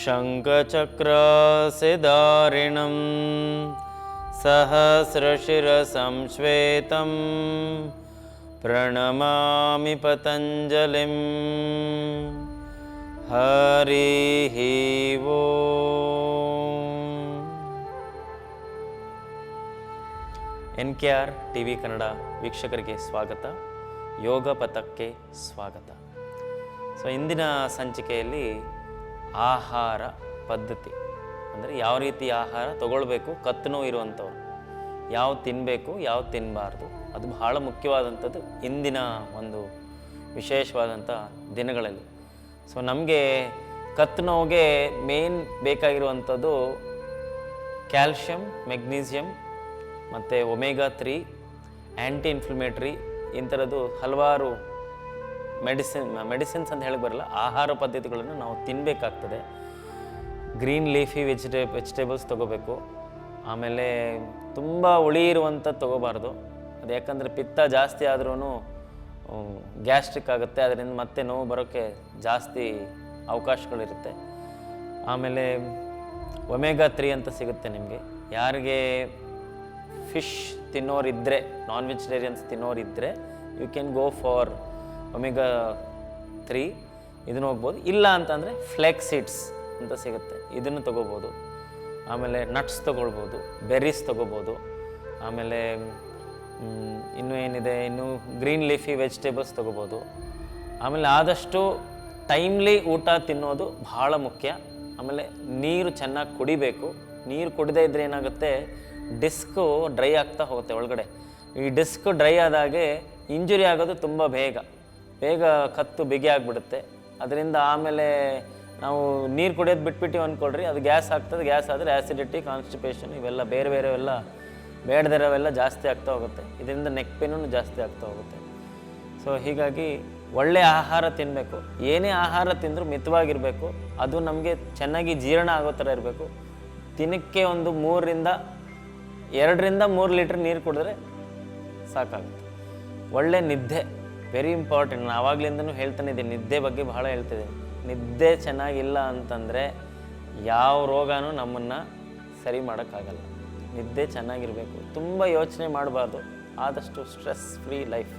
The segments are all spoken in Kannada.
शङ्खचक्रसिदारिणं सहस्रशिरसंश्वेतं प्रणमामि पतञ्जलिं हरिः वो N K R T V Kannada ವೀಕ್ಷಕರಿಗೆ ಸ್ವಾಗತ ಯೋಗ ಪಥಕ್ಕೆ ಸ್ವಾಗತ ಸೊ ಇಂದಿನ ಸಂಚಿಕೆಯಲ್ಲಿ ಆಹಾರ ಪದ್ಧತಿ. ಅಂದರೆ ಯಾವ ರೀತಿ ಆಹಾರ ತಗೊಳ್ಬೇಕು ಕತ್ತು ನೋವು ಇರುವಂಥವ್ರು. ಯಾವ ತಿನ್ನಬೇಕು ಯಾವ ತಿನ್ನಬಾರ್ದು ಅದು ಬಹಳ ಮುಖ್ಯವಾದಂಥದ್ದು ಇಂದಿನ ಒಂದು ವಿಶೇಷವಾದಂಥ ದಿನಗಳಲ್ಲಿ. ಸೊ ನಮಗೆ ಕತ್ತು ಮೇನ್ ಬೇಕಾಗಿರುವಂಥದ್ದು ಕ್ಯಾಲ್ಶಿಯಂ ಮೆಗ್ನೀಸಿಯಂ ಮತ್ತು ಒಮೆಗಾ ತ್ರೀ ಆ್ಯಂಟಿ ಇನ್ಫ್ಲಮೇಟ್ರಿ ಇಂಥರದ್ದು ಹಲವಾರು ಮೆಡಿಸಿನ್, ಮೆಡಿಸಿನ್ಸ್ ಅಂತ ಹೇಳಕ್ಕೆ ಬರಲ್ಲ, ಆಹಾರ ಪದ್ಧತಿಗಳನ್ನು ನಾವು ತಿನ್ನಬೇಕಾಗ್ತದೆ ಗ್ರೀನ್ ಲೀಫಿ ವೆಜಿಟೇ, ವೆಜಿಟೇಬಲ್ಸ್ ತೊಗೋಬೇಕು. ಆಮೇಲೆ ತುಂಬ ಹುಳಿ ಇರುವಂಥದ್ದು ತೊಗೋಬಾರ್ದು. ಅದು ಯಾಕಂದರೆ ಪಿತ್ತ ಜಾಸ್ತಿ ಆದ್ರೂ ಗ್ಯಾಸ್ಟ್ರಿಕ್ ಆಗುತ್ತೆ. ಅದರಿಂದ ಮತ್ತೆ ನೋವು ಬರೋಕ್ಕೆ ಜಾಸ್ತಿ ಅವಕಾಶಗಳಿರುತ್ತೆ ಆಮೇಲೆ ಒಮೆಗಾ ತ್ರೀ ಅಂತ ಸಿಗುತ್ತೆ ನಿಮಗೆ. ಯಾರಿಗೆ ಫಿಶ್ ತಿನ್ನೋರಿದ್ದರೆ non vegetarians ತಿನ್ನೋರಿದ್ದರೆ you can go for omega three, ಇದನ್ನು ಹೋಗ್ಬೋದು. ಇಲ್ಲ ಅಂತಂದರೆ ಫ್ಲೆಕ್ಸ್ ಸೀಡ್ಸ್ ಅಂತ ಸಿಗುತ್ತೆ. ಇದನ್ನು ತೊಗೋಬೋದು. ಆಮೇಲೆ ನಟ್ಸ್ ತೊಗೊಳ್ಬೋದು ಬೆರ್ರೀಸ್ ತೊಗೋಬೋದು. ಆಮೇಲೆ ಇನ್ನೂ ಏನಿದೆ? ಇನ್ನು ಗ್ರೀನ್ ಲೀಫಿ ವೆಜಿಟೇಬಲ್ಸ್ ತೊಗೋಬೋದು. ಆಮೇಲೆ ಆದಷ್ಟು ಟೈಮ್ಲಿ ಊಟ ತಿನ್ನೋದು ಭಾಳ ಮುಖ್ಯ. ಆಮೇಲೆ ನೀರು ಚೆನ್ನಾಗಿ ಕುಡಿಬೇಕು. ನೀರು ಕುಡಿದೇ ಇದ್ದರೆ ಏನಾಗುತ್ತೆ? ಡಿಸ್ಕು ಡ್ರೈ ಆಗ್ತಾ ಹೋಗುತ್ತೆ ಒಳಗಡೆ. ಈ ಡಿಸ್ಕ್ ಡ್ರೈ ಆದಾಗೆ ಇಂಜುರಿ ಆಗೋದು ತುಂಬ ಬೇಗ. ಬೇಗ ಕತ್ತು ಬಿಗಿ ಆಗಿಬಿಡುತ್ತೆ. ಅದರಿಂದ ಆಮೇಲೆ ನಾವು ನೀರು ಕುಡಿಯೋದು ಬಿಟ್ಬಿಟ್ಟು ಅಂದ್ಕೊಳ್ರಿ ಅದು ಗ್ಯಾಸ್ ಆಗ್ತದೆ, ಗ್ಯಾಸ್ ಆದರೆ ಆ್ಯಸಿಡಿಟಿ ಕಾನ್ಸ್ಟಿಪೇಷನ್ ಇವೆಲ್ಲ ಬೇರೆ ಬೇರೆವೆಲ್ಲ ಬೇಡದಿರೋವೆಲ್ಲ ಜಾಸ್ತಿ ಆಗ್ತಾ ಹೋಗುತ್ತೆ. ಇದರಿಂದ ನೆಕ್ ಪೇನೂ ಜಾಸ್ತಿ ಆಗ್ತಾ ಹೋಗುತ್ತೆ. ಸೊ ಹೀಗಾಗಿ ಒಳ್ಳೆಯ ಆಹಾರ ತಿನ್ನಬೇಕು ಏನೇ ಆಹಾರ ತಿಂದರೂ ಮಿತವಾಗಿರಬೇಕು. ಅದು ನಮಗೆ ಚೆನ್ನಾಗಿ ಜೀರ್ಣ ಆಗೋ ಥರ ಇರಬೇಕು. ದಿನಕ್ಕೆ ಒಂದು ಮೂರರಿಂದ, ಎರಡರಿಂದ ಮೂರು ಲೀಟ್ರ್ ನೀರು ಕುಡಿದ್ರೆ ಸಾಕಾಗುತ್ತೆ. ಒಳ್ಳೆ ನಿದ್ದೆ. ವೆರಿ ಇಂಪಾರ್ಟೆಂಟ್ ನಾನು ಆವಾಗಲಿಂದನೂ ಹೇಳ್ತಾನೆ ಇದ್ದೀನಿ. ನಿದ್ದೆ ಬಗ್ಗೆ ಬಹಳ ಹೇಳ್ತಿದ್ದೀನಿ. ನಿದ್ದೆ ಚೆನ್ನಾಗಿಲ್ಲ ಅಂತಂದರೆ ಯಾವ ರೋಗನೂ ನಮ್ಮನ್ನು ಸರಿ ಮಾಡೋಕ್ಕಾಗಲ್ಲ. ನಿದ್ದೆ ಚೆನ್ನಾಗಿರಬೇಕು. ತುಂಬ ಯೋಚನೆ ಮಾಡಬಾರ್ದು. ಆದಷ್ಟು stress free life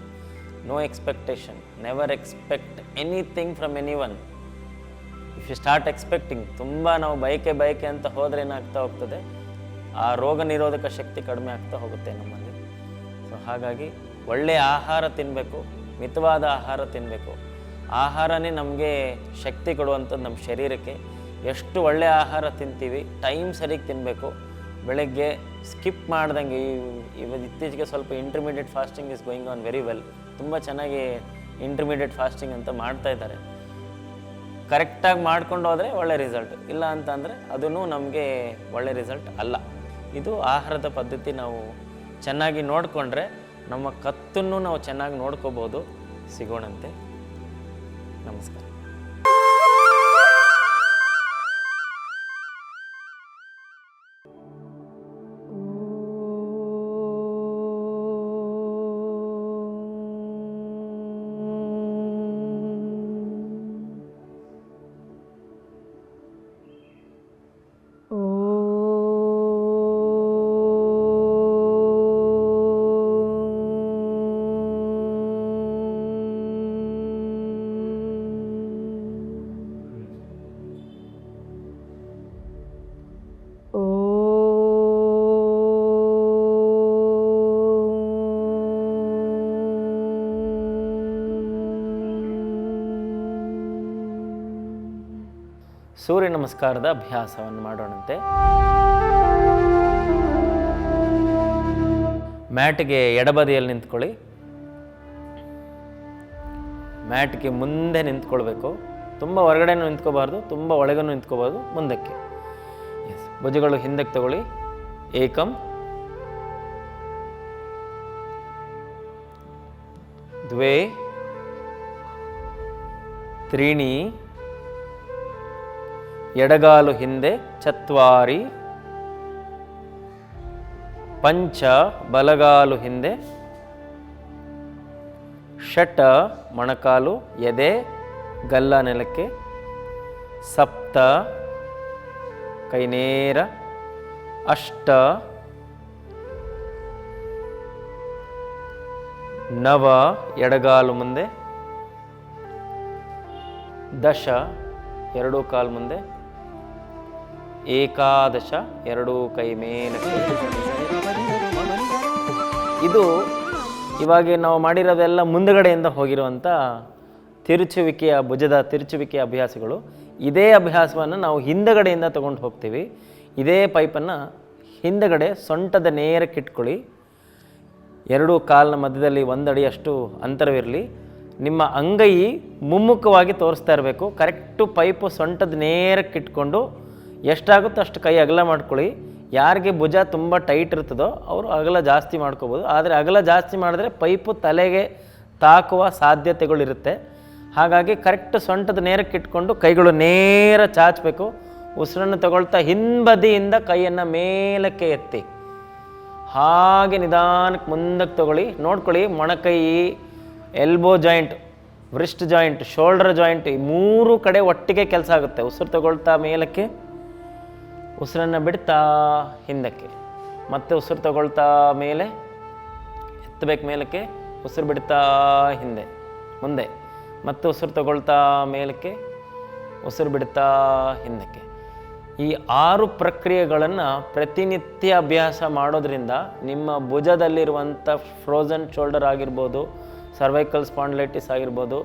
no expectation never expect anything from anyone if you start expecting ತುಂಬ ನಾವು ಬಯಕೆ ಬಯಕೆ ಅಂತ ಹೋದರೆ ಏನಾಗ್ತಾ ಹೋಗ್ತದೆ? ಆ ರೋಗ ನಿರೋಧಕ ಶಕ್ತಿ ಕಡಿಮೆ ಆಗ್ತಾ ಹೋಗುತ್ತೆ ನಮ್ಮಲ್ಲಿ. ಸೊ ಹಾಗಾಗಿ ಒಳ್ಳೆಯ ಆಹಾರ ತಿನ್ನಬೇಕು ಮಿತವಾದ ಆಹಾರ ತಿನ್ನಬೇಕು ಆಹಾರನೇ ನಮಗೆ ಶಕ್ತಿ ಕೊಡುವಂಥದ್ದು ನಮ್ಮ ಶರೀರಕ್ಕೆ. ಎಷ್ಟು ಒಳ್ಳೆಯ ಆಹಾರ ತಿಂತೀವಿ, ಟೈಮ್ ಸರಿಗೆ ತಿನ್ನಬೇಕು ಬೆಳಗ್ಗೆ ಸ್ಕಿಪ್ ಮಾಡ್ದಂಗೆ ಇವತ್ತು ಇತ್ತೀಚೆಗೆ ಸ್ವಲ್ಪ intermediate fasting is going on very well ತುಂಬ ಚೆನ್ನಾಗಿ ಇಂಟರ್ಮೀಡಿಯೇಟ್ ಫಾಸ್ಟಿಂಗ್ ಅಂತ ಮಾಡ್ತಾ ಇದ್ದಾರೆ. ಕರೆಕ್ಟಾಗಿ ಮಾಡ್ಕೊಂಡು ಹೋದರೆ ಒಳ್ಳೆ ರಿಸಲ್ಟ್ ಇಲ್ಲ ಅಂತಂದರೆ ಅದೂ ನಮಗೆ ಒಳ್ಳೆ ರಿಸಲ್ಟ್ ಅಲ್ಲ. ಇದು ಆಹಾರದ ಪದ್ಧತಿ ನಾವು ಚೆನ್ನಾಗಿ ನೋಡಿಕೊಂಡ್ರೆ ನಮ್ಮ ಕತ್ತನ್ನು ನಾವು ಚೆನ್ನಾಗಿ ನೋಡ್ಕೋಬೋದು. ಸಿಗೋಣಂತೆ. ನಮಸ್ಕಾರ. ಸೂರ್ಯ ನಮಸ್ಕಾರದ ಅಭ್ಯಾಸವನ್ನು ಮಾಡೋಣಂತೆ. ಮ್ಯಾಟ್ಗೆ ಎಡಬದಿಯಲ್ಲಿ ನಿಂತ್ಕೊಳ್ಳಿ. ಮ್ಯಾಟ್ಗೆ ಮುಂದೆ ನಿಂತ್ಕೊಳ್ಬೇಕು. ತುಂಬ ಹೊರಗಡೆನೂ ನಿಂತ್ಕೋಬಾರ್ದು, ತುಂಬ ಒಳಗೂ ನಿಂತ್ಕೋಬಾರ್ದು, ಮುಂದಕ್ಕೆ. ಎಸ್ ಭುಜಗಳು ಹಿಂದಕ್ಕೆ ತಗೊಳ್ಳಿ. ಏಕಂ. ದ್ವೇ. ತ್ರೀಣಿ. ಎಡಗಾಲು ಹಿಂದೆ ಚತ್ವಾರಿ, ಪಂಚ ಬಲಗಾಲು ಹಿಂದೆ, ಷಟ ಮೊಣಕಾಲು, ಎದೆ ಗಲ್ಲ ನೆಲಕ್ಕೆ, ಸಪ್ತ ಕೈನೇರ, ಅಷ್ಟ ನವ ಎಡಗಾಲು ಮುಂದೆ, ದಶ ಎರಡೂ ಕಾಲು ಮುಂದೆ. ಏಕಾದಶ ಎರಡೂ ಕೈ ಮೇಲೆ ಇದು ಇವಾಗ ನಾವು ಮಾಡಿರೋದೆಲ್ಲ ಮುಂದುಗಡೆಯಿಂದ ಹೋಗಿರುವಂಥ ತಿರುಚುವಿಕೆಯ ಭುಜದ ತಿರುಚುವಿಕೆಯ ಅಭ್ಯಾಸಗಳು. ಇದೇ ಅಭ್ಯಾಸವನ್ನು ನಾವು ಹಿಂದಗಡೆಯಿಂದ ತಗೊಂಡು ಹೋಗ್ತೀವಿ. ಇದೇ ಪೈಪನ್ನು ಹಿಂದಗಡೆ ಸೊಂಟದ ನೇರಕ್ಕೆ ಇಟ್ಕೊಳ್ಳಿ. ಎರಡೂ ಕಾಲಿನ ಮಧ್ಯದಲ್ಲಿ ಒಂದಡಿಯಷ್ಟು ಅಂತರವಿರಲಿ. ನಿಮ್ಮ ಅಂಗೈ ಮುಮ್ಮುಖವಾಗಿ ತೋರಿಸ್ತಾ ಇರಬೇಕು. ಕರೆಕ್ಟು ಪೈಪು ಸೊಂಟದ ನೇರಕ್ಕೆ ಇಟ್ಕೊಂಡು ಎಷ್ಟಾಗುತ್ತೋ ಅಷ್ಟು ಕೈ ಅಗಲ ಮಾಡ್ಕೊಳ್ಳಿ. ಯಾರಿಗೆ ಭುಜ ತುಂಬ ಟೈಟ್ ಇರ್ತದೋ ಅವರು ಅಗಲ ಜಾಸ್ತಿ ಮಾಡ್ಕೋಬೋದು. ಆದರೆ ಅಗಲ ಜಾಸ್ತಿ ಮಾಡಿದ್ರೆ ಪೈಪು ತಲೆಗೆ ತಾಕುವ ಸಾಧ್ಯತೆಗಳಿರುತ್ತೆ ಹಾಗಾಗಿ ಕರೆಕ್ಟ್ ಸೊಂಟದ ನೇರಕ್ಕೆ ಇಟ್ಕೊಂಡು ಕೈಗಳು ನೇರ ಚಾಚಬೇಕು. ಉಸಿರನ್ನು ತಗೊಳ್ತಾ ಹಿಂಬದಿಯಿಂದ ಕೈಯನ್ನು ಮೇಲಕ್ಕೆ ಎತ್ತಿ. ಹಾಗೆ ನಿಧಾನಕ್ಕೆ ಮುಂದಕ್ಕೆ ತಗೊಳ್ಳಿ. ನೋಡ್ಕೊಳ್ಳಿ, ಮೊಣಕೈ elbow joint wrist joint shoulder joint ಈ ಮೂರು ಕಡೆ ಒಟ್ಟಿಗೆ ಕೆಲಸ ಆಗುತ್ತೆ. ಉಸಿರು ತಗೊಳ್ತಾ ಮೇಲಕ್ಕೆ ಉಸಿರನ್ನು ಬಿಡ್ತಾ ಹಿಂದಕ್ಕೆ. ಮತ್ತೆ ಉಸಿರು ತಗೊಳ್ತಾ ಮೇಲೆ, ಎತ್ತಬೇಕು ಮೇಲಕ್ಕೆ, ಉಸಿರು ಬಿಡ್ತಾ ಹಿಂದೆ, ಮುಂದೆ. ಮತ್ತೆ ಉಸಿರು ತಗೊಳ್ತಾ ಮೇಲಕ್ಕೆ, ಉಸಿರು ಬಿಡ್ತಾ ಹಿಂದಕ್ಕೆ. ಈ ಆರು ಪ್ರಕ್ರಿಯೆಗಳನ್ನು ಪ್ರತಿನಿತ್ಯ ಅಭ್ಯಾಸ ಮಾಡೋದ್ರಿಂದ ನಿಮ್ಮ ಭುಜದಲ್ಲಿರುವಂಥ ಫ್ರೋಝನ್ ಶೋಲ್ಡರ್ ಆಗಿರ್ಬೋದು ಸರ್ವೈಕಲ್ ಸ್ಪಾಂಡ್ಲೈಟಿಸ್ ಆಗಿರ್ಬೋದು,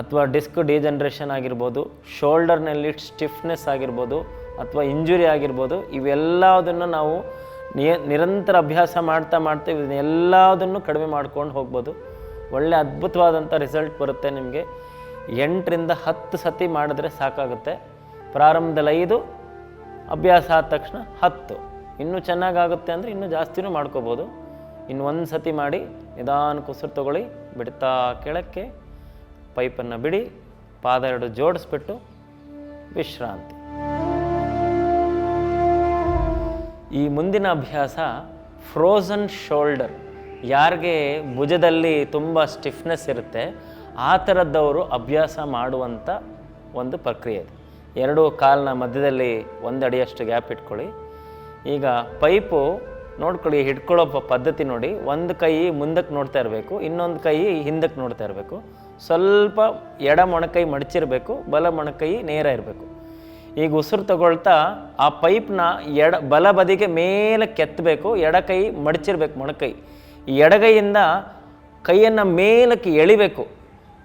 ಅಥವಾ ಡಿಸ್ಕ್ ಡಿಜನ್ರೇಷನ್ ಆಗಿರ್ಬೋದು ಶೋಲ್ಡರ್ನಲ್ಲಿ ಸ್ಟಿಫ್ನೆಸ್ ಆಗಿರ್ಬೋದು ಅಥವಾ ಇಂಜುರಿ ಆಗಿರ್ಬೋದು ಇವೆಲ್ಲದನ್ನು ನಾವು ನಿರಂತರ ಅಭ್ಯಾಸ ಮಾಡ್ತಾ ಮಾಡ್ತಾ ಇದನ್ನೆಲ್ಲದನ್ನು ಕಡಿಮೆ ಮಾಡ್ಕೊಂಡು ಹೋಗ್ಬೋದು. ಒಳ್ಳೆ ಅದ್ಭುತವಾದಂಥ ರಿಸಲ್ಟ್ ಬರುತ್ತೆ ನಿಮಗೆ. ಎಂಟರಿಂದ ಹತ್ತು ಸತಿ ಮಾಡಿದ್ರೆ ಸಾಕಾಗುತ್ತೆ. ಪ್ರಾರಂಭದಲ್ಲಿ ಐದು, ಅಭ್ಯಾಸ ಆದ ತಕ್ಷಣ ಹತ್ತು. ಇನ್ನೂ ಚೆನ್ನಾಗಾಗುತ್ತೆ ಅಂದರೆ ಇನ್ನೂ ಜಾಸ್ತಿನೂ ಮಾಡ್ಕೋಬೋದು. ಇನ್ನು ಒಂದು ಸತಿ ಮಾಡಿ ನಿಧಾನ ಉಸಿರು ತಗೊಳ್ಳಿ, ಬಿಡ್ತಾ ಕೆಳಕ್ಕೆ, ಪೈಪನ್ನು ಬಿಡಿ, ಪಾದ ಎರಡು ಜೋಡಿಸ್ಬಿಟ್ಟು, ವಿಶ್ರಾಂತಿ. ಈ ಮುಂದಿನ ಅಭ್ಯಾಸ ಫ್ರೋಝನ್ ಶೋಲ್ಡರ್ ಯಾರಿಗೆ ಭುಜದಲ್ಲಿ ತುಂಬ ಸ್ಟಿಫ್ನೆಸ್ ಇರುತ್ತೆ, ಆ ಥರದ್ದವರು ಅಭ್ಯಾಸ ಮಾಡುವಂಥ ಒಂದು ಪ್ರಕ್ರಿಯೆ ಇದು ಎರಡು ಕಾಲಿನ ಮಧ್ಯದಲ್ಲಿ ಒಂದಡಿಯಷ್ಟು ಗ್ಯಾಪ್ ಇಟ್ಕೊಳ್ಳಿ. ಈಗ ಪೈಪು ನೋಡ್ಕೊಳ್ಳಿ, ಹಿಡ್ಕೊಳ್ಳೋ ಪದ್ಧತಿ ನೋಡಿ. ಒಂದು ಕೈ ಮುಂದಕ್ಕೆ ನೋಡ್ತಾ ಇರಬೇಕು, ಇನ್ನೊಂದು ಕೈ ಹಿಂದಕ್ಕೆ ನೋಡ್ತಾ ಇರಬೇಕು. ಸ್ವಲ್ಪ ಎಡ ಮೊಣಕೈ ಮಡಚಿರಬೇಕು, ಬಲ ಮೊಣಕೈ ನೇರ ಇರಬೇಕು. ಈಗ ಉಸಿರು ತಗೊಳ್ತಾ ಆ ಪೈಪ್ನ ಎಡ ಬಲ ಬದಿಗೆ ಮೇಲೆ ಕೆತ್ತಬೇಕು, ಎಡ ಕೈ ಮಡಚಿರ್ಬೇಕು ಮೊಣಕೈ. ಈ ಎಡಗೈಯಿಂದ ಕೈಯನ್ನು ಮೇಲಕ್ಕೆ ಎಳಿಬೇಕು,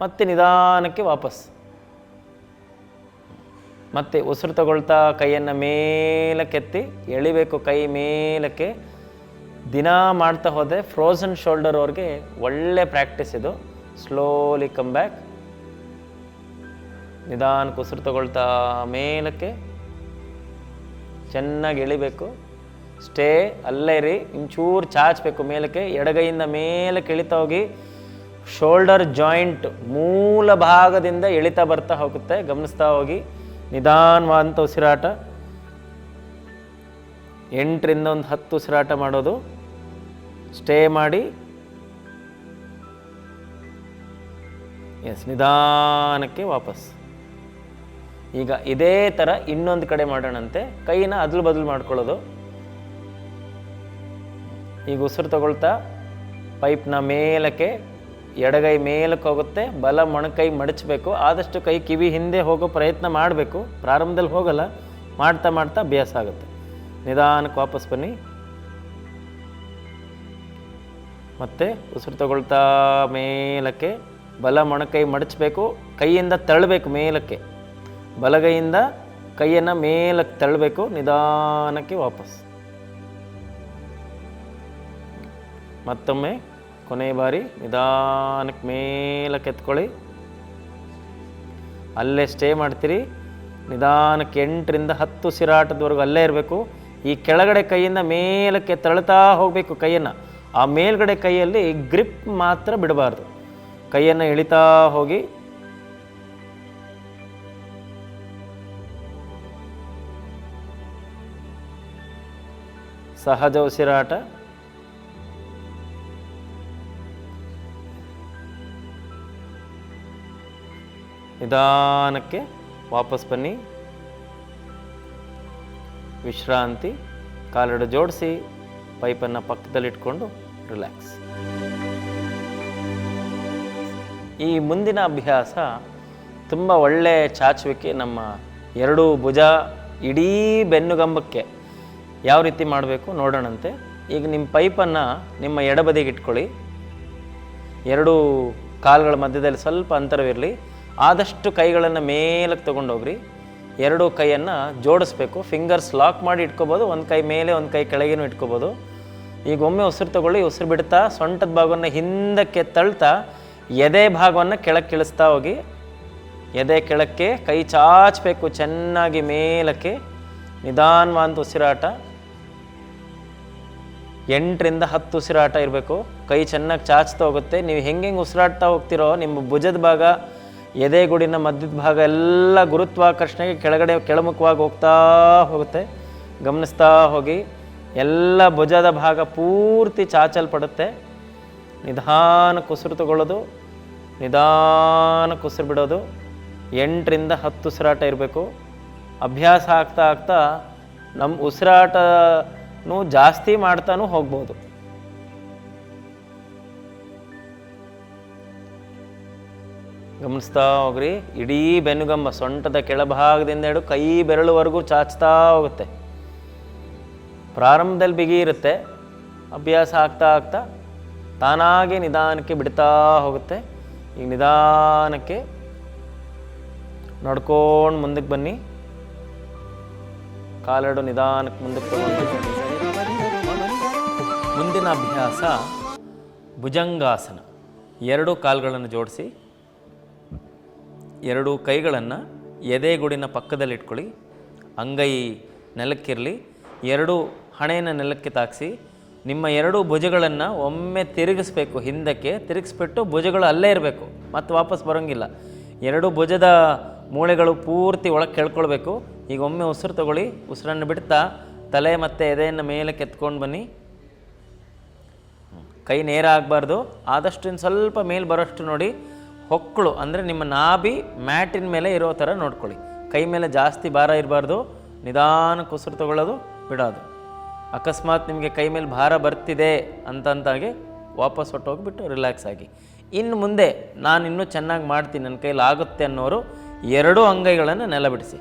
ಮತ್ತೆ ನಿಧಾನಕ್ಕೆ ವಾಪಸ್. ಮತ್ತೆ ಉಸಿರು ತಗೊಳ್ತಾ ಕೈಯನ್ನು ಮೇಲಕ್ಕೆತ್ತಿ ಎಳಿಬೇಕು ಕೈ ಮೇಲಕ್ಕೆ. ದಿನ ಮಾಡ್ತಾ ಹೋದರೆ ಫ್ರೋಝನ್ ಶೋಲ್ಡರ್ ಅವ್ರಿಗೆ ಒಳ್ಳೆ ಪ್ರಾಕ್ಟೀಸ್ ಇದು. ಸ್ಲೋಲಿ ಕಮ್ ಬ್ಯಾಕ್ ನಿಧಾನಕ್ಕೆ ಉಸಿರು ತಗೊಳ್ತಾ ಮೇಲಕ್ಕೆ ಚೆನ್ನಾಗಿ ಎಳಿಬೇಕು. ಸ್ಟೇ, ಅಲ್ಲೇ ರೀ ಇಂಚೂರು ಚಾಚಬೇಕು ಮೇಲಕ್ಕೆ, ಎಡಗೈಯಿಂದ ಮೇಲಕ್ಕೆ ಇಳಿತಾ ಹೋಗಿ, ಶೋಲ್ಡರ್ ಜಾಯಿಂಟ್ ಮೂಲ ಭಾಗದಿಂದ ಎಳಿತಾ ಬರ್ತಾ ಹೋಗುತ್ತೆ. ಗಮನಿಸ್ತಾ ಹೋಗಿ ನಿಧಾನವಾದಂಥ ಉಸಿರಾಟ. ಎಂಟರಿಂದ ಒಂದು ಹತ್ತು ಉಸಿರಾಟ ಮಾಡೋದು. ಸ್ಟೇ ಮಾಡಿ. ಎಸ್ ನಿಧಾನಕ್ಕೆ ವಾಪಸ್. ಈಗ ಇದೇ ಥರ ಇನ್ನೊಂದು ಕಡೆ ಮಾಡೋಣಂತೆ. ಕೈನ ಅದಲು ಬದಲು ಮಾಡ್ಕೊಳ್ಳೋದು. ಈಗ ಉಸಿರು ತಗೊಳ್ತಾ ಪೈಪ್ನ ಮೇಲಕ್ಕೆ ಎಡಗೈ ಮೇಲಕ್ಕೆ ಹೋಗುತ್ತೆ. ಬಲ ಮೊಣಕೈ ಮಡಚಬೇಕು. ಆದಷ್ಟು ಕೈ ಕಿವಿ ಹಿಂದೆ ಹೋಗೋ ಪ್ರಯತ್ನ ಮಾಡಬೇಕು. ಪ್ರಾರಂಭದಲ್ಲಿ ಹೋಗಲ್ಲ. ಮಾಡ್ತಾ ಮಾಡ್ತಾ ಅಭ್ಯಾಸ ಆಗುತ್ತೆ. ನಿಧಾನಕ್ಕೆ ವಾಪಸ್ ಬನ್ನಿ. ಮತ್ತೆ ಉಸಿರು ತಗೊಳ್ತಾ ಮೇಲಕ್ಕೆ ಬಲ ಮೊಣಕೈ ಮಡಚಬೇಕು. ಕೈಯಿಂದ ತಳ್ಳಬೇಕು ಮೇಲಕ್ಕೆ. ಬಲಗೈಯಿಂದ ಕೈಯನ್ನು ಮೇಲಕ್ಕೆ ತಳ್ಳಬೇಕು, ನಿಧಾನಕ್ಕೆ ವಾಪಸ್. ಮತ್ತೊಮ್ಮೆ ಕೊನೆಯ ಬಾರಿ ನಿಧಾನಕ್ಕೆ ಮೇಲಕ್ಕೆ ಎತ್ಕೊಳ್ಳಿ. ಅಲ್ಲೇ ಸ್ಟೇ ಮಾಡ್ತೀರಿ. ನಿಧಾನಕ್ಕೆ ಎಂಟರಿಂದ ಹತ್ತು ಸಿರಾಟದವರೆಗೂ ಅಲ್ಲೇ ಇರಬೇಕು. ಈ ಕೆಳಗಡೆ ಕೈಯಿಂದ ಮೇಲಕ್ಕೆ ತಳ್ತಾ ಹೋಗಬೇಕು ಕೈಯನ್ನು. ಆ ಮೇಲ್ಗಡೆ ಕೈಯಲ್ಲಿ ಗ್ರಿಪ್ ಮಾತ್ರ ಬಿಡಬಾರ್ದು. ಕೈಯನ್ನು ಇಳಿತಾ ಹೋಗಿ ಸಹಜ ಉಸಿರಾಟ ನಿಧಾನಕ್ಕೆ ವಾಪಸ್ ಬನ್ನಿ. ವಿಶ್ರಾಂತಿ. ಕಾಲೆರಡು ಜೋಡಿಸಿ, ಪೈಪನ್ನು ಪಕ್ಕದಲ್ಲಿಟ್ಕೊಂಡು ರಿಲ್ಯಾಕ್ಸ್. ಈ ಮುಂದಿನ ಅಭ್ಯಾಸ ತುಂಬ ಒಳ್ಳೆಯ ಚಾಚುವಿಕೆ ನಮ್ಮ ಎರಡು ಭುಜ ಇಡೀ ಬೆನ್ನುಗಂಬಕ್ಕೆ. ಯಾವ ರೀತಿ ಮಾಡಬೇಕು ನೋಡೋಣಂತೆ. ಈಗ ನಿಮ್ಮ ಪೈಪನ್ನು ನಿಮ್ಮ ಎಡಬದಿಗೆ ಇಟ್ಕೊಳ್ಳಿ. ಎರಡು ಕಾಲುಗಳ ಮಧ್ಯದಲ್ಲಿ ಸ್ವಲ್ಪ ಅಂತರವಿರಲಿ. ಆದಷ್ಟು ಕೈಗಳನ್ನು ಮೇಲಕ್ಕೆ ತೊಗೊಂಡೋಗ್ರಿ. ಎರಡು ಕೈಯನ್ನು ಜೋಡಿಸ್ಬೇಕು. ಫಿಂಗರ್ಸ್ ಲಾಕ್ ಮಾಡಿ ಇಟ್ಕೋಬೋದು. ಒಂದು ಕೈ ಮೇಲೆ, ಒಂದು ಕೈ ಕೆಳಗೇನು ಇಟ್ಕೋಬೋದು. ಈಗ ಒಮ್ಮೆ ಉಸಿರು ತಗೊಳ್ಳಿ. ಉಸಿರು ಬಿಡ್ತಾ, ಸೊಂಟದ ಭಾಗವನ್ನು ಹಿಂದಕ್ಕೆ ತಳ್ತಾ, ಎದೆ ಭಾಗವನ್ನು ಕೆಳಕ್ಕೆ ಇಳಿಸ್ತಾ ಹೋಗಿ. ಎದೆ ಕೆಳಕ್ಕೆ, ಕೈ ಚಾಚಬೇಕು ಚೆನ್ನಾಗಿ ಮೇಲಕ್ಕೆ. ನಿಧಾನವಾದ ಉಸಿರಾಟ. ಎಂಟರಿಂದ ಹತ್ತು ಉಸಿರಾಟ ಇರಬೇಕು. ಕೈ ಚೆನ್ನಾಗಿ ಚಾಚ್ತಾ ಹೋಗುತ್ತೆ. ನೀವು ಹೆಂಗೆ ಹೆಂಗೆ ಉಸಿರಾಡ್ತಾ ಹೋಗ್ತಿರೋ ನಿಮ್ಮ ಭುಜದ ಭಾಗ ಎದೆಗುಡಿನ ಮಧ್ಯದ ಭಾಗ ಎಲ್ಲ ಗುರುತ್ವಾಕರ್ಷಣೆಗೆ ಕೆಳಗಡೆ ಕೆಳಮುಖವಾಗಿ ಹೋಗ್ತಾ ಹೋಗುತ್ತೆ. ಗಮನಿಸ್ತಾ ಹೋಗಿ. ಎಲ್ಲ ಭುಜದ ಭಾಗ ಪೂರ್ತಿ ಚಾಚಲ್ಪಡುತ್ತೆ. ನಿಧಾನಕ್ಕೆ ಉಸಿರು ತಗೊಳ್ಳೋದು. ನಿಧಾನಕ್ಕೆ ಉಸಿರು ಬಿಡೋದು. ಎಂಟರಿಂದ ಹತ್ತು ಉಸಿರಾಟ ಇರಬೇಕು. ಅಭ್ಯಾಸ ಆಗ್ತಾ ಆಗ್ತಾ ನಮ್ಮ ಉಸಿರಾಟನೂ ಜಾಸ್ತಿ ಮಾಡ್ತಾನೂ ಹೋಗ್ಬೋದು. ಗಮನಿಸ್ತಾ ಹೋಗ್ರಿ, ಇಡೀ ಬೆನ್ನುಗಂಬ ಸೊಂಟದ ಕೆಳಭಾಗದಿಂದ ಹಿಡು ಕೈ ಬೆರಳುವರೆಗೂ ಚಾಚ್ತಾ ಹೋಗುತ್ತೆ. ಪ್ರಾರಂಭದಲ್ಲಿ ಬಿಗಿ ಇರುತ್ತೆ, ಅಭ್ಯಾಸ ಆಗ್ತಾ ಆಗ್ತಾ ತಾನಾಗೆ ನಿಧಾನಕ್ಕೆ ಬಿಡ್ತಾ ಹೋಗುತ್ತೆ. ಈಗ ನಿಧಾನಕ್ಕೆ ನಡ್ಕೊಂಡು ಮುಂದಕ್ಕೆ ಬನ್ನಿ. ಕಾಲೆರಡು ನಿಧಾನಕ್ಕೆ ಮುಂದಕ್ಕೆ ತಗೊಂಡು ಮುಂದಿನ ಅಭ್ಯಾಸ ಭುಜಂಗಾಸನ. ಎರಡು ಕಾಲುಗಳನ್ನು ಜೋಡಿಸಿ, ಎರಡು ಕೈಗಳನ್ನು ಎದೆಗುಡಿನ ಪಕ್ಕದಲ್ಲಿ ಇಟ್ಕೊಳ್ಳಿ ಅಂಗೈ ನೆಲಕ್ಕಿರಲಿ, ಎರಡು ಹಣೆಯನ್ನು ನೆಲಕ್ಕೆ ತಾಕಿಸಿ, ನಿಮ್ಮ ಎರಡು ಭುಜಗಳನ್ನು ಒಮ್ಮೆ ತಿರುಗಿಸ್ಬೇಕು, ಹಿಂದಕ್ಕೆ ತಿರುಗಿಸ್ಬಿಟ್ಟು ಭುಜಗಳು ಅಲ್ಲೇ ಇರಬೇಕು, ಮತ್ತು ವಾಪಸ್ ಬರೋಂಗಿಲ್ಲ. ಎರಡು ಭುಜದ ಮೂಳೆಗಳು ಪೂರ್ತಿ ಒಳಗೆ ಕೇಳ್ಕೊಳ್ಬೇಕು, ಈಗ ಒಮ್ಮೆ ಉಸಿರು ತಗೊಳ್ಳಿ, ಉಸಿರನ್ನು ಬಿಡ್ತಾ ತಲೆ ಮತ್ತು ಎದೆಯನ್ನು ಮೇಲೆ ಕೆತ್ಕೊಂಡು ಬನ್ನಿ. ಕೈ ನೇರ ಆಗಬಾರ್ದು. ಆದಷ್ಟು ಇನ್ನು ಸ್ವಲ್ಪ ಮೇಲೆ ಬರೋಷ್ಟು ನೋಡಿ ಹೊಕ್ಕಳು ಅಂದರೆ ನಿಮ್ಮ ನಾಭಿ ಮ್ಯಾಟಿನ ಮೇಲೆ ಇರೋ ಥರ ನೋಡ್ಕೊಳ್ಳಿ. ಕೈ ಮೇಲೆ ಜಾಸ್ತಿ ಭಾರ ಇರಬಾರ್ದು. ನಿಧಾನಕ್ಕೆ ಉಸಿರು ತಗೊಳ್ಳೋದು, ಬಿಡೋದು. ಅಕಸ್ಮಾತ್ ನಿಮಗೆ ಕೈ ಮೇಲೆ ಭಾರ ಬರ್ತಿದೆ ಅಂತಂತಾಗೆ ವಾಪಸ್ ಹೊಟ್ಟೋಗ್ಬಿಟ್ಟು ರಿಲ್ಯಾಕ್ಸ್ ಆಗಿ. ಇನ್ನು ಮುಂದೆ ನಾನು ಇನ್ನೂ ಚೆನ್ನಾಗಿ ಮಾಡ್ತೀನಿ ನನ್ನ ಕೈಲಿ ಆಗುತ್ತೆ ಅನ್ನೋರು ಎರಡೂ ಅಂಗೈಗಳನ್ನು ನೆಲ ಬಿಡಿಸಿ.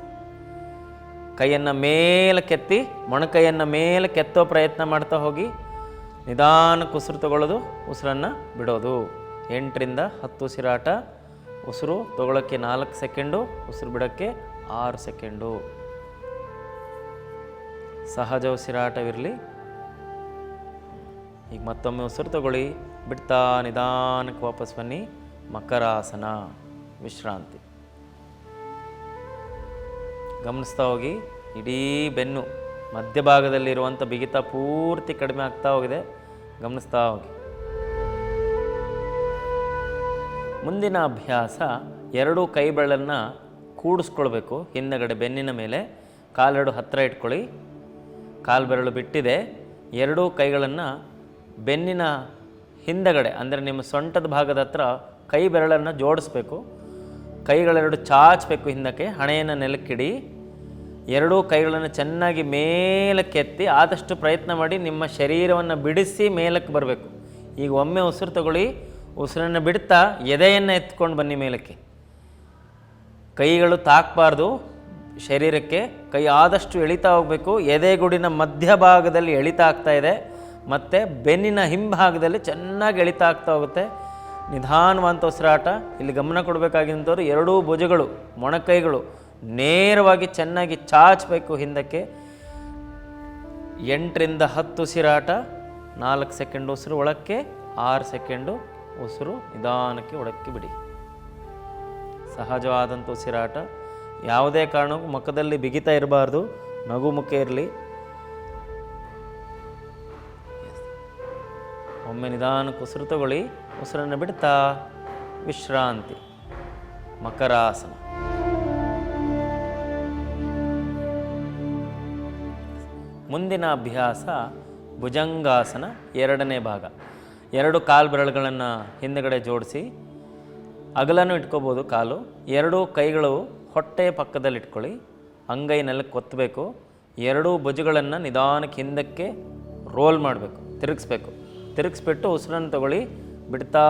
ಕೈಯನ್ನು ಮೇಲೆ ಕೆತ್ತಿ, ಮೊಣಕೈಯನ್ನು ಮೇಲೆ ಕೆತ್ತೋ ಪ್ರಯತ್ನ ಮಾಡ್ತಾ ಹೋಗಿ. ನಿಧಾನಕ್ಕೆ ಉಸಿರು ತಗೊಳ್ಳೋದು, ಉಸಿರನ್ನು ಬಿಡೋದು. ಎಂಟರಿಂದ ಹತ್ತು ಉಸಿರಾಟ ಉಸಿರು ತಗೊಳ್ಳೋಕ್ಕೆ ನಾಲ್ಕು ಸೆಕೆಂಡು, ಉಸಿರು ಬಿಡೋಕ್ಕೆ ಆರು ಸೆಕೆಂಡು. ಸಹಜ ಉಸಿರಾಟವಿರಲಿ ಈಗ ಮತ್ತೊಮ್ಮೆ ಉಸಿರು ತಗೊಳ್ಳಿ. ಬಿಡ್ತಾ ನಿಧಾನಕ್ಕೆ ವಾಪಸ್ ಬನ್ನಿ. ಮಕರಾಸನ, ವಿಶ್ರಾಂತಿ. ಗಮನಿಸ್ತಾ ಹೋಗಿ, ಇಡೀ ಬೆನ್ನು ಮಧ್ಯಭಾಗದಲ್ಲಿರುವಂಥ ಬಿಗಿತ ಪೂರ್ತಿ ಕಡಿಮೆ ಆಗ್ತಾ ಹೋಗಿದೆ. ಗಮನಿಸ್ತಾ ಹೋಗಿ. ಮುಂದಿನ ಅಭ್ಯಾಸ ಎರಡೂ ಕೈ ಬೆರಳನ್ನು ಕೂಡಿಸ್ಕೊಳ್ಬೇಕು. ಹಿಂದಗಡೆ ಬೆನ್ನಿನ ಮೇಲೆ ಕಾಲೆರಡು ಹತ್ತಿರ ಇಟ್ಕೊಳ್ಳಿ. ಕಾಲು ಬೆರಳು ಬಿಟ್ಟಿದೆ. ಎರಡೂ ಕೈಗಳನ್ನು ಬೆನ್ನಿನ ಹಿಂದಗಡೆ, ಅಂದರೆ ನಿಮ್ಮ ಸೊಂಟದ ಭಾಗದ ಹತ್ರ ಕೈ ಬೆರಳನ್ನು ಜೋಡಿಸ್ಬೇಕು. ಕೈಗಳೆರಡು ಚಾಚಬೇಕು ಹಿಂದಕ್ಕೆ, ಹಣೆಯನ್ನು ನೆಲಕ್ಕಿಡಿ. ಎರಡೂ ಕೈಗಳನ್ನು ಚೆನ್ನಾಗಿ ಮೇಲಕ್ಕೆತ್ತಿ ಆದಷ್ಟು ಪ್ರಯತ್ನ ಮಾಡಿ ನಿಮ್ಮ ಶರೀರವನ್ನು ಬಿಡಿಸಿ ಮೇಲಕ್ಕೆ ಬರಬೇಕು. ಈಗ ಒಮ್ಮೆ ಉಸಿರು ತಗೊಳ್ಳಿ. ಉಸಿರನ್ನು ಬಿಡ್ತಾ ಎದೆಯನ್ನು ಎತ್ಕೊಂಡು ಬನ್ನಿ ಮೇಲಕ್ಕೆ. ಕೈಗಳು ತಾಕಬಾರ್ದು. ಶರೀರಕ್ಕೆ ಕೈ ಆದಷ್ಟು ಎಳಿತಾ ಹೋಗಬೇಕು. ಎದೆಗುಡಿನ ಮಧ್ಯಭಾಗದಲ್ಲಿ ಎಳಿತಾ ಆಗ್ತಾ ಇದೆ. ಮತ್ತು ಬೆನ್ನಿನ ಹಿಂಭಾಗದಲ್ಲಿ ಚೆನ್ನಾಗಿ ಎಳಿತಾ ಆಗ್ತಾ ಹೋಗುತ್ತೆ. ನಿಧಾನವಂತ ಉಸಿರಾಟ. ಇಲ್ಲಿ ಗಮನ ಕೊಡಬೇಕಾಗಿಂಥವ್ರು ಎರಡೂ ಭುಜಗಳು, ಮೊಣಕೈಗಳು ನೇರವಾಗಿ ಚೆನ್ನಾಗಿ ಚಾಚಬೇಕು ಹಿಂದಕ್ಕೆ. ಎಂಟರಿಂದ ಹತ್ತು ಉಸಿರಾಟ ನಾಲ್ಕು ಸೆಕೆಂಡ್ ಉಸಿರು ಒಳಕ್ಕೆ, ಆರು ಸೆಕೆಂಡು ಉಸಿರು ನಿಧಾನಕ್ಕೆ ಒಳಕ್ಕೆ ಬಿಡಿ. ಸಹಜವಾದಂಥ ಉಸಿರಾಟ ಯಾವುದೇ ಕಾರಣಕ್ಕೂ ಮುಖದಲ್ಲಿ ಬಿಗಿತ ಇರಬಾರ್ದು, ನಗು ಮುಖ ಇರಲಿ. ಒಮ್ಮೆ ನಿಧಾನಕ್ಕೆ ಉಸಿರು ತಗೊಳ್ಳಿ, ಉಸಿರನ್ನು ಬಿಡ್ತಾ ವಿಶ್ರಾಂತಿ, ಮಕರಾಸನ. ಮುಂದಿನ ಅಭ್ಯಾಸ ಭುಜಂಗಾಸನ ಎರಡನೇ ಭಾಗ. ಎರಡು ಕಾಲು ಬೆರಳುಗಳನ್ನು ಹಿಂದುಗಡೆ ಜೋಡಿಸಿ ಅಗಲನ್ನು ಇಟ್ಕೋಬೋದು ಕಾಲು. ಎರಡೂ ಕೈಗಳು ಹೊಟ್ಟೆಯ ಪಕ್ಕದಲ್ಲಿ ಇಟ್ಕೊಳ್ಳಿ. ನೆಲಕ್ಕೆ ಒತ್ತಬೇಕು. ಎರಡೂ ಭುಜಗಳನ್ನು ನಿಧಾನಕ್ಕೆ ಹಿಂದಕ್ಕೆ ರೋಲ್ ಮಾಡಬೇಕು, ತಿರುಗಿಸ್ಬೇಕು. ತಿರುಗಿಸ್ಬಿಟ್ಟು ಉಸಿರನ್ನು ತಗೊಳ್ಳಿ. ಬಿಡ್ತಾ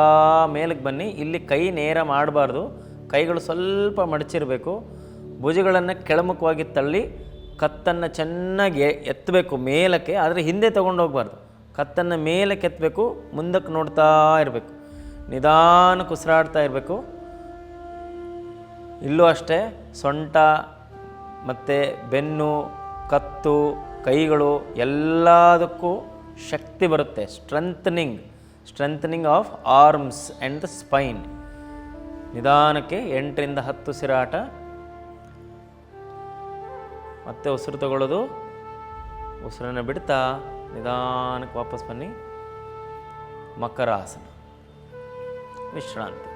ಮೇಲಕ್ಕೆ ಬನ್ನಿ. ಇಲ್ಲಿ ಕೈ ನೇರ ಮಾಡಬಾರ್ದು. ಕೈಗಳು ಸ್ವಲ್ಪ ಮಡಚಿರಬೇಕು. ಭುಜಗಳನ್ನು ಕೆಳಮುಖವಾಗಿ ತಳ್ಳಿ ಕತ್ತನ್ನು ಚೆನ್ನಾಗಿ ಎತ್ತಬೇಕು ಮೇಲಕ್ಕೆ, ಆದರೆ ಹಿಂದೆ ತೊಗೊಂಡು ಹೋಗಬಾರ್ದು. ಕತ್ತನ್ನು ಮೇಲಕ್ಕೆ ಎತ್ತಬೇಕು, ಮುಂದಕ್ಕೆ ನೋಡ್ತಾ ಇರಬೇಕು. ನಿಧಾನಕ್ಕೆ ಉಸಿರಾಡ್ತಾ ಇರಬೇಕು. ಇಲ್ಲೂ ಅಷ್ಟೇ, ಸೊಂಟ ಮತ್ತು ಬೆನ್ನು, ಕತ್ತು, ಕೈಗಳು ಎಲ್ಲದಕ್ಕೂ ಶಕ್ತಿ ಬರುತ್ತೆ. Strengthening strengthening of arms and the spine ನಿಧಾನಕ್ಕೆ ಎಂಟರಿಂದ ಹತ್ತು ಸಿರಾಟ. ಮತ್ತೆ ಉಸಿರು ತಗೊಳ್ಳೋದು. ಉಸಿರನ್ನು ಬಿಡ್ತಾ ನಿಧಾನಕ್ಕೆ ವಾಪಸ್ ಬನ್ನಿ. ಮಕರಾಸನ ವಿಶ್ರಾಂತಿ.